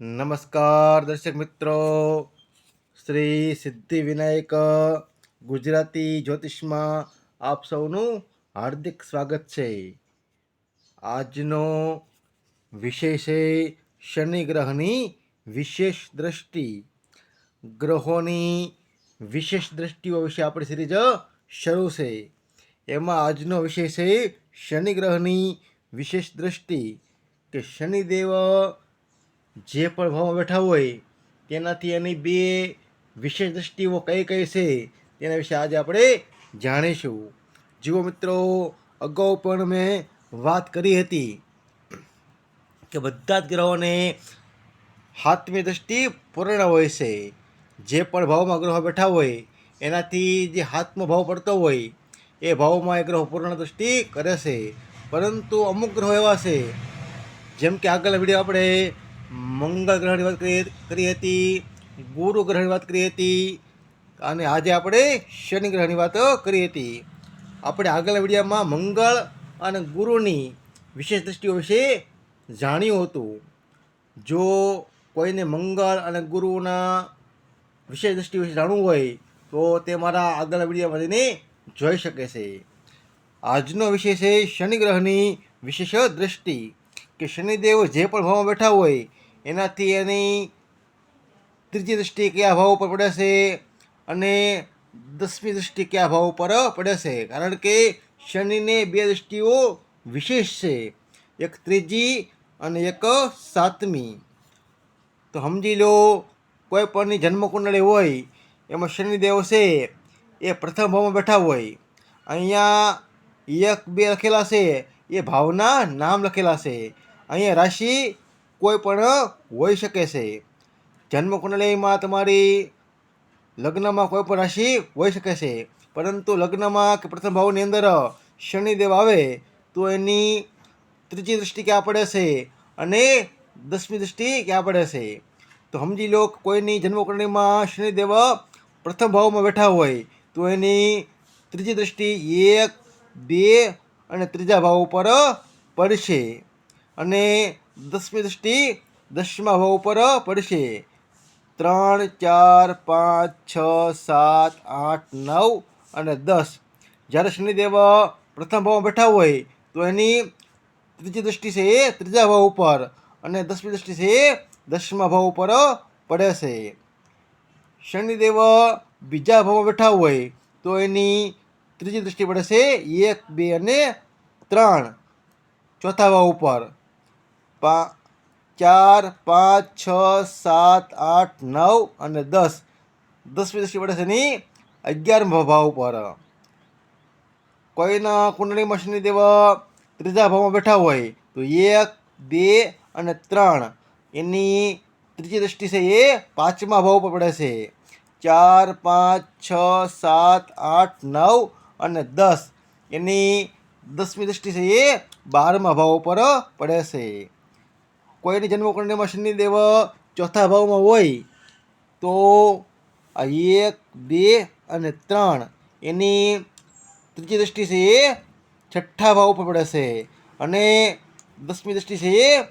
નમસ્કાર, દર્શક મિત્રો. શ્રી સિદ્ધિ વિનાયક ગુજરાતી જ્યોતિષમાં આપ સૌનું હાર્દિક સ્વાગત છે. આજનો વિષય છે શનિ ગ્રહની વિશેષ દ્રષ્ટિ. ગ્રહોની વિશેષ દ્રષ્ટિઓ વિશે આપણી સિરીઝ શરૂ છે. એમાં આજનો વિષય છે શનિ ગ્રહની વિશેષ દ્રષ્ટિ કે શનિદેવ જે પણ ભાવમાં બેઠા હોય, તેનાથી એની બે વિશેષ દ્રષ્ટિઓ કઈ કઈ છે, તેના વિશે આજે આપણે જાણીશું. જુઓ મિત્રો, અગાઉ પણ મેં વાત કરી હતી કે બધા જ ગ્રહોને હાથમી દ્રષ્ટિ પૂર્ણ હોય છે. જે પણ ભાવમાં ગ્રહો બેઠા હોય, એનાથી જે હાથમો ભાવ પડતો હોય, એ ભાવમાં એ ગ્રહો પૂર્ણ દ્રષ્ટિ કરે છે. પરંતુ અમુક ગ્રહો એવા છે, જેમ કે આગળ વીડિયો આપણે મંગળ ગ્રહની વાત કરી હતી, ગુરુ ગ્રહની વાત કરી હતી, અને આજે આપણે શનિ ગ્રહની વાત કરી હતી. આપણે આગળના વિડીયોમાં મંગળ અને ગુરુની વિશેષ દ્રષ્ટિઓ વિશે જાણ્યું હતું. જો કોઈને મંગળ અને ગુરુના વિશેષ દ્રષ્ટિ વિશે જાણવું હોય, તો તે મારા આગળના વિડીયોમાં જઈને જોઈ શકે છે. આજનો વિષય છે શનિ ગ્રહની વિશેષ દ્રષ્ટિ, કે શનિદેવ જે પણ ભાવમાં બેઠા હોય એનાથી એની ત્રીજી દૃષ્ટિ કયા ભાવ ઉપર પડે છે અને દસમી દૃષ્ટિ કયા ભાવ ઉપર પડે છે? કારણ કે શનિને બે દૃષ્ટિઓ વિશેષ છે. એક ત્રીજી અને એક સાતમી. તો સમજી લો, કોઈ પણની જન્મકુંડળી હોય, એમાં શનિદેવ છે, એ પ્રથમ ભાવમાં બેઠા હોય. અહીંયા એક બે લખેલા છે, એ ભાવના નામ લખેલા છે. અહીંયા રાશિ કોઈ પણ હોઈ શકે છે. જન્મકુંડળીમાં તમારી લગ્નમાં કોઈ પણ રાશિ હોઈ શકે છે. પરંતુ લગ્નમાં કે પ્રથમ ભાવની અંદર શનિદેવ આવે, તો એની ત્રીજી દૃષ્ટિ ક્યાં પડે છે અને દસમી દૃષ્ટિ ક્યાં પડે છે? તો સમજી લો કોઈની જન્મકુંડળીમાં શનિદેવ પ્રથમ ભાવમાં બેઠા હોય, તો એની ત્રીજી દૃષ્ટિ એક, બે અને ત્રીજા ભાવ ઉપર પડશે. અને દસમી દૃષ્ટિ દસમા ભાવ ઉપર પડશે. ત્રણ, ચાર, પાંચ, છ, સાત, આઠ, નવ અને દસ. જ્યારે શનિદેવ પ્રથમ ભાવમાં બેઠા હોય તો એની ત્રીજી દૃષ્ટિ છે એ ત્રીજા ભાવ ઉપર અને દસમી દૃષ્ટિ છે એ દસમા ભાવ ઉપર પડે છે. શનિદેવ બીજા ભાવમાં બેઠા હોય તો એની ત્રીજી દૃષ્ટિ પડે છે એક, બે અને ત્રણ. ચોથા ભાવ ઉપર. પા ચાર, પાંચ, છ, સાત, આઠ, નવ અને દસ. દસમી દૃષ્ટિ પડે છે એની અગિયારમા ભાવ ઉપર કોઈના કુંડળીમાં શનિદેવ ત્રીજા ભાવમાં બેઠા હોય તો એક, બે અને ત્રણ. એની ત્રીજી દૃષ્ટિ છે એ પાંચમા ભાવ ઉપર પડે છે. ચાર, પાંચ, છ, સાત, આઠ, નવ અને દસ. એની દસમી દૃષ્ટિ છે એ બારમા ભાવ ઉપર પડે છે. કોઈની જન્મકુંડળીમાં શનિદેવ ચોથા ભાવમાં હોય તો એક, બે અને ત્રણ એની ત્રીજી દૃષ્ટિ છે એ છઠ્ઠા ભાવ ઉપર પડે છે. અને દસમી દૃષ્ટિ છે એ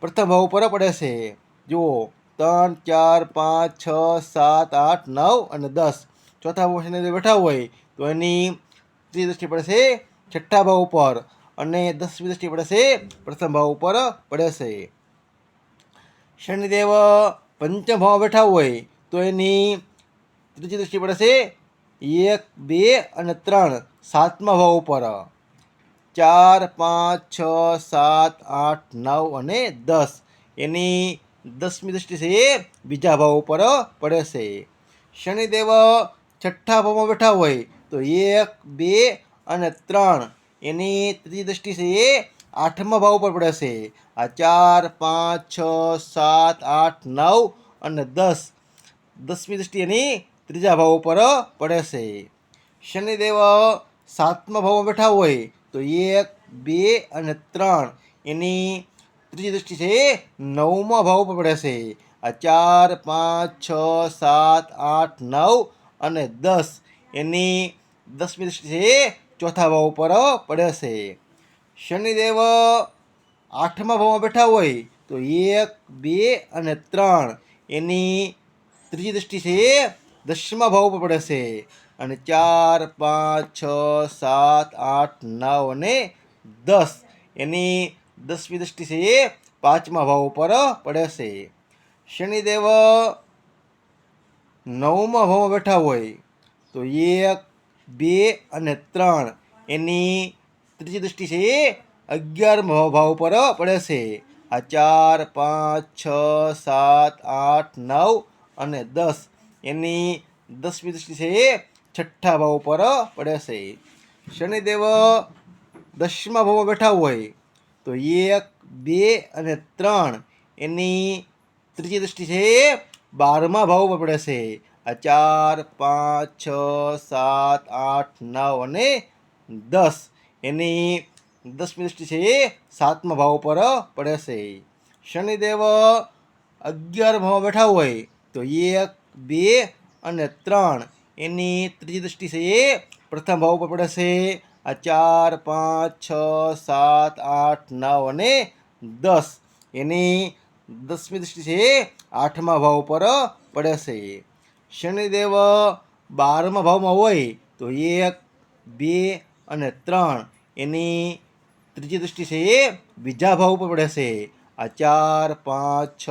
પ્રથમ ભાવ ઉપર પડે છે. જુઓ, ત્રણ, ચાર, પાંચ, છ, સાત, આઠ, નવ અને દસ. ચોથા ભાવ શનિદેવ બેઠા હોય તો એની ત્રીજી દૃષ્ટિ પડે છે છઠ્ઠા ભાવ ઉપર. અને દસમી દૃષ્ટિ પડે છે પ્રથમ ભાવ ઉપર પડે છે. શનિદેવ પંચમ ભાવમાં બેઠા હોય તો એની ત્રીજી દૃષ્ટિ પડે છે એક, બે અને ત્રણ સાતમા ભાવ ઉપર. ચાર, પાંચ, છ, સાત, આઠ, નવ અને દસ. એની દસમી દૃષ્ટિ છે એ બીજા ભાવ ઉપર પડે છે શનિદેવ છઠ્ઠા ભાવમાં બેઠા હોય તો એક, બે અને ત્રણ. એની ત્રીજી દૃષ્ટિ છે એ આઠમા ભાવ ઉપર પડે છે. આ ચાર, પાંચ, છ, સાત, આઠ, નવ અને દસ. દસમી દૃષ્ટિ એની ત્રીજા ભાવ ઉપર પડે છે. શનિદેવ સાતમા ભાવમાં બેઠા હોય તો એક, બે અને ત્રણ એની ત્રીજી દૃષ્ટિ છે નવમા ભાવ ઉપર પડે છે. આ ચાર, પાંચ, છ, સાત, આઠ, નવ અને દસ એની દસમી દૃષ્ટિ છે ચોથા ભાવ ઉપર પડે છે. શનિદેવ આઠમા ભાવમાં બેઠા હોય તો એક, બે અને ત્રણ એની ત્રીજી દૃષ્ટિ છે એ દસમા ભાવ ઉપર પડે છે. અને ચાર, પાંચ, છ, સાત, આઠ, નવ અને દસ એની દસમી દૃષ્ટિ છે એ પાંચમા ભાવ ઉપર પડે છે. શનિદેવ નવમા ભાવમાં બેઠા હોય તો એક, બે અને ત્રણ એની ત્રીજી દૃષ્ટિ છે. એ મહોભાવ ભાવ ઉપર પડે છે આ ચાર, પાંચ, છ, સાત, આઠ, નવ અને દસ. એની દસમી દૃષ્ટિ છે. છઠ્ઠા ભાવ પર પડે છે શનિદેવ દસમા ભાવમાં બેઠા હોય તો એક, બે અને ત્રણ એની ત્રીજી દૃષ્ટિ છે. બારમા ભાવ પડે છે આ ચાર, પાંચ, છ, સાત, આઠ, નવ અને દસ. એની દસમી દૃષ્ટિ છે એ સાતમા ભાવ ઉપર પડે છે શનિદેવ અગિયાર ભાવ બેઠા હોય તો એક, બે અને ત્રણ. એની ત્રીજી દૃષ્ટિ છે એ પ્રથમ ભાવ ઉપર પડે છે આ ચાર, પાંચ, છ, સાત, આઠ, નવ અને દસ. એની દસમી દૃષ્ટિ છે એ આઠમા ભાવ ઉપર પડે છે શનિદેવ બારમા ભાવમાં હોય તો એક, બે અને ત્રણ, એની ત્રીજી દૃષ્ટિ છે એ બીજા ભાવ ઉપર પડે છે. આ ચાર, પાંચ, છ,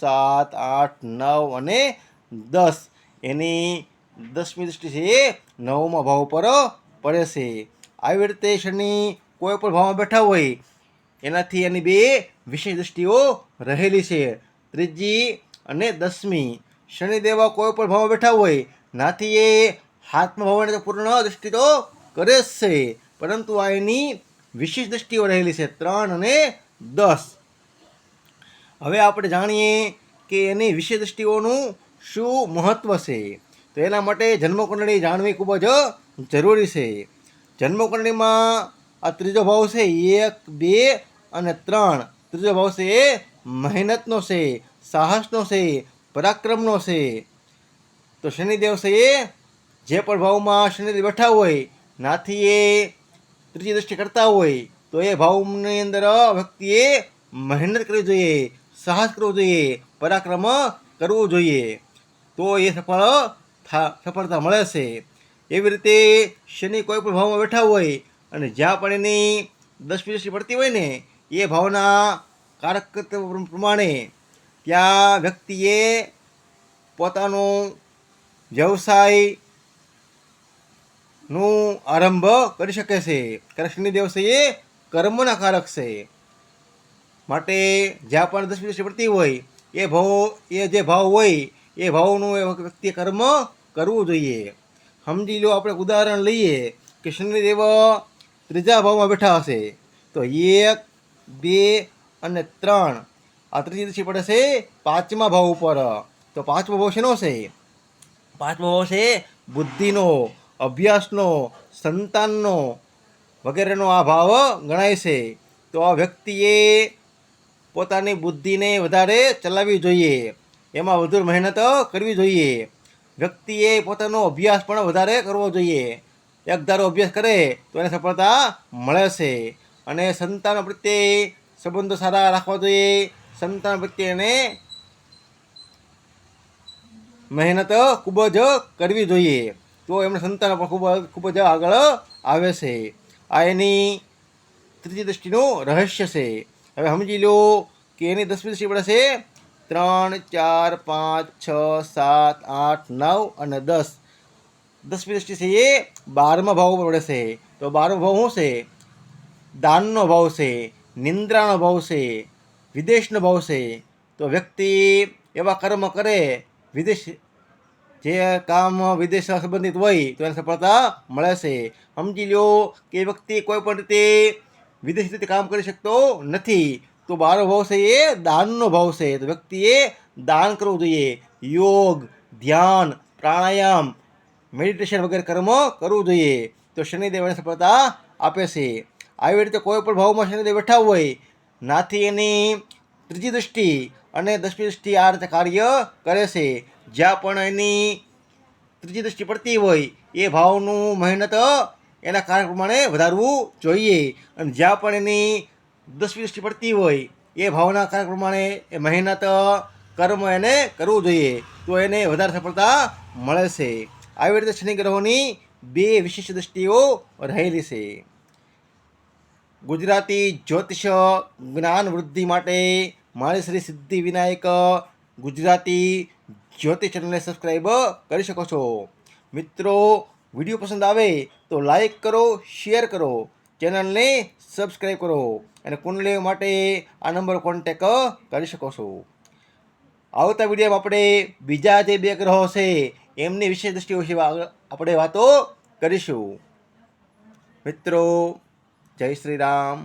સાત, આઠ, નવ અને દસ, એની દસમી દૃષ્ટિ છે એ નવમા ભાવ ઉપર પડે છે. આવી રીતે શનિ કોઈ પણ ભાવમાં બેઠા હોય, એનાથી એની બે વિશેષ દૃષ્ટિઓ રહેલી છે. ત્રીજી અને દસમી, શનિદેવા કોઈ પણ ભાવમાં બેઠા હોય, નાથી એ હાથમાં ભાવને પૂર્ણ દૃષ્ટિ તો કરે છે. પરંતુ આ એની વિશેષ દ્રષ્ટિઓ રહેલી છે ત્રણ અને દસ. હવે આપણે જાણીએ કે એની વિશેષ દ્રષ્ટિઓનું શું મહત્ત્વ છે? તો એના માટે જન્મકુંડળી જાણવી ખૂબ જ જરૂરી છે. જન્મકુંડળીમાં આ ત્રીજો ભાવ છે એક, બે અને ત્રણ. ત્રીજો ભાવ છે એ મહેનતનો છે, સાહસનો છે, પરાક્રમનો છે. તો શનિદેવ છે એ જે પણ ભાવમાં શનિદેવ બેઠા હોય નાથી એ ત્રીજી દૃષ્ટિ કરતા હોય, તો એ ભાવની અંદર વ્યક્તિએ મહેનત કરવી જોઈએ, સાહસ કરવો જોઈએ, પરાક્રમ કરવું જોઈએ. તો એ સફળ સફળતા મળે છે. એવી રીતે શનિ કોઈ પણ ભાવમાં બેઠા હોય અને જ્યાં પણ એની દસમી દૃષ્ટિ પડતી હોય ને, એ ભાવના કારકત્વ પ્રમાણે ત્યાં વ્યક્તિએ પોતાનો વ્યવસાય નું આરંભ કરી શકે છે. કૃષ્ણ છે એ કર્મના કારક છે. માટે જ્યાં પણ દસ દૃષ્ટિ પડતી હોય, એ ભાવ, એ જે ભાવ હોય, એ ભાવનું એ વ્યક્તિએ કર્મ કરવું જોઈએ. સમજી લો, આપણે ઉદાહરણ લઈએ કે શનિદેવ ત્રીજા ભાવમાં બેઠા હશે. તો એક, બે અને ત્રણ. આ ત્રીજી દિવસે પડે છે પાંચમા ભાવ ઉપર. તો પાંચમો ભાવ શેનો છે? પાંચમો ભાવ છે બુદ્ધિનો. અભ્યાસનો, સંતાનનો વગેરેનો આ ભાવ ગણાય છે, તો આ વ્યક્તિએ પોતાની બુદ્ધિને વધારે ચલાવવી જોઈએ. એમાં વધુ મહેનત કરવી જોઈએ. વ્યક્તિએ પોતાનો અભ્યાસ પણ વધારે કરવો જોઈએ. એક ધારો અભ્યાસ કરે, તો એને સફળતા મળે છે. અને સંતાન પ્રત્યે સંબંધો સારા રાખવા જોઈએ. સંતાન પ્રત્યે એને મહેનત ખૂબ જ કરવી જોઈએ. તો એમને સંતાન ખૂબ ખૂબ જ આગળ આવે છે. આ એની ત્રીજી દૃષ્ટિનું રહસ્ય છે. હવે સમજી લો કે એની દસમી દૃષ્ટિ પડે છે. ત્રણ, ચાર, પાંચ, છ, સાત, આઠ, નવ અને દસ. દસમી દૃષ્ટિ છે એ બારમા ભાવ ઉપર પડે છે. તો બારમો ભાવ શું છે? દાનનો ભાવ છે, નિંદ્રાનો ભાવ છે, વિદેશનો ભાવ છે. તો વ્યક્તિ એવા કર્મ કરે, વિદેશ જે કામ વિદેશ સંબંધિત હોય, તો એને સફળતા મળે છે. સમજી લો કે વ્યક્તિ કોઈ પણ રીતે વિદેશ રીતે કામ કરી શકતો નથી. તો બારો ભાવ છે એ દાનનો ભાવ છે. તો વ્યક્તિએ દાન કરવું જોઈએ. યોગ, ધ્યાન, પ્રાણાયામ મેડિટેશન વગેરે કર્મ કરવું જોઈએ. તો શનિદેવ એને સફળતા આપે છે. આવી રીતે કોઈ પણ ભાવમાં શનિદેવ બેઠા હોય, નાથી એની ત્રીજી દૃષ્ટિ અને દસમી દૃષ્ટિ આ રીતે કાર્ય કરે છે. જ્યાં પણ એની ત્રીજી દૃષ્ટિ પડતી હોય, એ ભાવનું મહેનત એના કાર્ય પ્રમાણે વધારવું જોઈએ. અને જ્યાં પણ એની દસમી દૃષ્ટિ પડતી હોય, એ ભાવના કાર્ય પ્રમાણે એ મહેનત, કર્મ એને કરવું જોઈએ. તો એને વધારે સફળતા મળે છે. આવી રીતે શનિ ગ્રહોની બે વિશેષ દ્રષ્ટિઓ રહેલી છે. ગુજરાતી જ્યોતિષ જ્ઞાન વૃદ્ધિ માટે મારી શ્રી સિદ્ધિ વિનાયક ગુજરાતી જ્યોતિ ચેનલને સબસ્ક્રાઈબ કરી શકો છો. મિત્રો, વીડિયો પસંદ આવે તો લાઈક કરો શેર કરો, ચેનલને સબસ્ક્રાઈબ કરો અને કુંડલી માટે આ નંબર કોન્ટેક કરી શકો છો. આવતા વિડીયોમાં આપણે બીજા જે બે ગ્રહો છે, એમની વિશેષ દ્રષ્ટિ વિશે આપણે વાતો કરીશું. મિત્રો, જય શ્રી રામ.